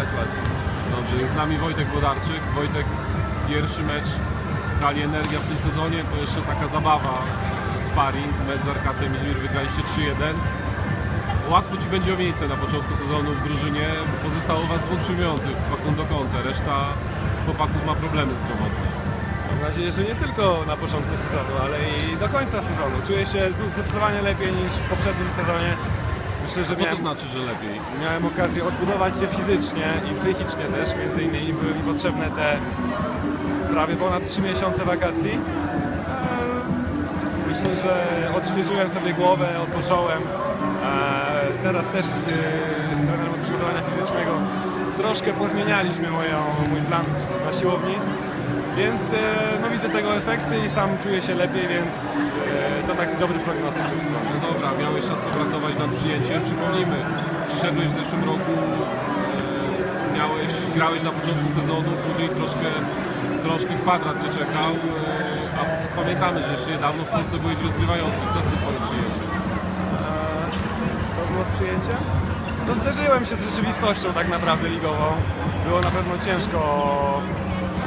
grać ładnie. Dobrze, jest z nami Wojtek Wodarczyk. Wojtek, pierwszy mecz Kali Energia w tym sezonie, to jeszcze taka zabawa, sparring, mecz z Arkasem Izmir, wygraliście 3-1. Łatwo Ci będzie o miejsce na początku sezonu w drużynie, bo pozostało Was dwóch przyjmujących z Facundo Conte, reszta chłopaków ma problemy zdrowotne. Mam nadzieję, że nie tylko na początku sezonu, ale i do końca sezonu. Czuję się zdecydowanie lepiej niż w poprzednim sezonie. Myślę, że Co to znaczy, że lepiej? miałem okazję odbudować się fizycznie i psychicznie też. Między innymi były mi potrzebne te prawie ponad 3 miesiące wakacji. Eee, Myślę, że odświeżyłem sobie głowę, odpocząłem. Eee, Teraz też e, z trenerem od przygotowania fizycznego troszkę pozmienialiśmy moją, mój plan na siłowni. Więc no, widzę tego efekty i sam czuję się lepiej, więc to taki dobry prognostyk przed sezonem. No dobra, miałeś czas nad przyjęciem. Przypomnijmy, przyszedłeś w zeszłym roku, e, miałeś, grałeś na początku sezonu, później troszkę, troszkę kwadrat Cię czekał, e, a pamiętamy, że jeszcze niedawno w Polsce byłeś rozgrywający. Co z tym Twoim przyjęciem? Co było z przyjęciem? No zderzyłem się z rzeczywistością tak naprawdę ligową. Było na pewno ciężko,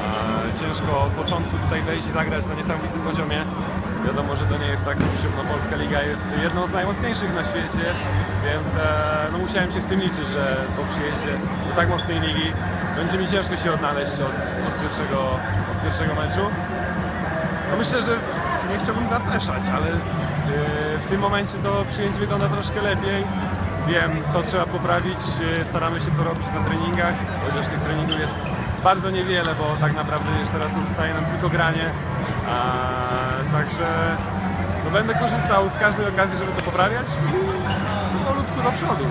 e, ciężko od początku tutaj wejść i zagrać na niesamowitym poziomie. Wiadomo, że to nie jest tak, no polska liga jest jedną z najmocniejszych na świecie, więc e, no, musiałem się z tym liczyć, że po przyjeździe do tak mocnej ligi będzie mi ciężko się odnaleźć od, od, pierwszego, od pierwszego meczu. No myślę, że nie chciałbym zapeszać, ale yy, w tym momencie to przyjęcie wygląda troszkę lepiej. Wiem, to trzeba poprawić, yy, staramy się to robić na treningach, chociaż tych treningów jest bardzo niewiele, bo tak naprawdę już teraz pozostaje nam tylko granie. A, także no, będę korzystał z każdej okazji, żeby to poprawiać i powolutku do przodu.